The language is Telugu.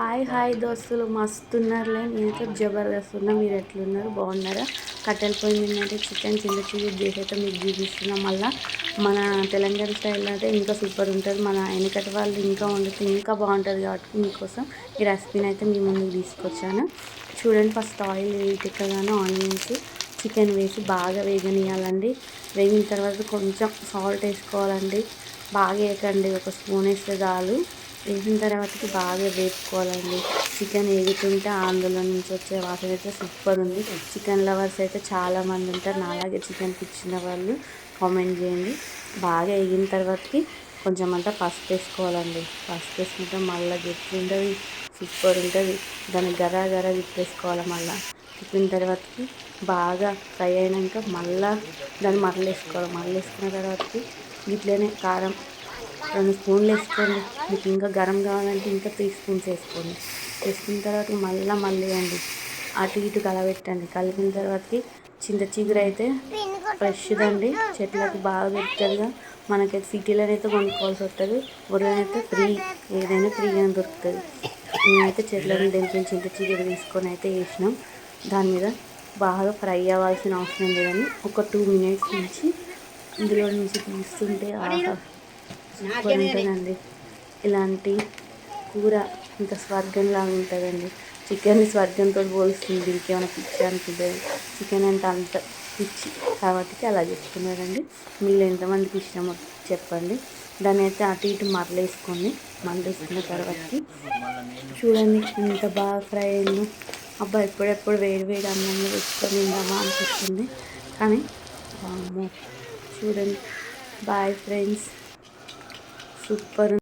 హాయ్ హాయ్ దోస్తులు. మస్తున్నారులే. నేనైతే జబర్దస్త్ ఉన్నా. మీరు ఎట్లున్నారు? బాగున్నారా? కట్టెల పొయ్యి మీద చికెన్ చిన్న చిన్న చేసి అయితే మీకు చూపిస్తున్నాం. మళ్ళీ మన తెలంగాణ స్టైల్లో అయితే ఇంకా సూపర్ ఉంటుంది. మన వెనకటి వాళ్ళు ఇంకా వండితే ఇంకా బాగుంటుంది కాబట్టి మీకోసం ఈ రెసిపీని అయితే మీ ముందుకు తీసుకొచ్చాను. చూడండి ఫస్ట్ ఆయిల్ వేయగానే ఆనియన్స్ చికెన్ వేసి బాగా వేగనియాలండి వేగిన తర్వాత కొంచెం సాల్ట్ వేసుకోవాలండి. బాగా వేయకండి. ఒక స్పూన్ వేస్తే చాలు. వేసిన తర్వాతకి బాగా వేపుకోవాలండి. చికెన్ వేగుతుంటే అందులో నుంచి వచ్చే వాసన అయితే సూపర్ ఉంది. చికెన్ లవర్స్ అయితే చాలామంది ఉంటారు. నాలాగే చికెన్ పిచ్చిన వాళ్ళు కామెంట్ చేయండి. బాగా వేగిన తర్వాతకి కొంచెం అంతా పసుపు వేసుకోవాలండి. పసుపు వేసుకుంటే మళ్ళీ గట్టి ఉంటుంది సూపర్ ఉంటుంది. దాన్ని గరా గరా తిప్పేసుకోవాలి మళ్ళీ. తిప్పిన తర్వాతకి బాగా ఫ్రై అయినాక మళ్ళీ దాన్ని మరలేసుకోవాలి. మరలేసుకున్న వేసుకున్న తర్వాతకి ఇట్లనే కారం రెండు స్పూన్లు వేసుకోండి. మీకు ఇంకా గరం కావాలంటే ఇంకా త్రీ స్పూన్స్ వేసుకోండి. వేసుకున్న తర్వాత మళ్ళీ మళ్ళీ అండి అటు ఇటు కలబెట్టండి. కలిపిన తర్వాతకి చింత చిగురు అయితే ఫ్రెష్గా అండి. చెట్లకు బాగా పెడతారుగా మనకైతే సిటీలోనైతే కొనుక్కోవాల్సి వస్తుంది. ఊర్లోనైతే ఫ్రీ ఏదైనా ఫ్రీగా దొరుకుతుంది. మేమైతే చెట్లను దింపిన చింత చిగురు తీసుకొని అయితే వేసినాం. దాని మీద బాగా ఫ్రై అవ్వాల్సిన అవసరం లేదని ఒక టూ మినిట్స్ నుంచి ఇందులో నుంచి తీస్తుంటే ఉంటుందండి. ఇలాంటి కూర ఇంకా స్వర్గంలాగా ఉంటుందండి. చికెన్ స్వర్గంతో పోలుస్తుంది. దీనికి ఏమైనా పిచ్చి అనుకుంటుంది చికెన్ అంటే అంత పిచ్చి కాబట్టి అలా చెప్తున్నారండి. మీరు ఎంతమందికి ఇష్టమో చెప్పండి. దాన్ని అయితే అటు ఇటు మరలేసుకోండి. మరలేసుకున్న తర్వాతకి చూడండి ఇంత బాగా ఫ్రై అయింది. అబ్బా ఎప్పుడెప్పుడు వేడి వేడి అన్నంలో పెట్టుకొని తిందామా అనిపిస్తుంది. కానీ చూడండి. Bye friends. సూపర్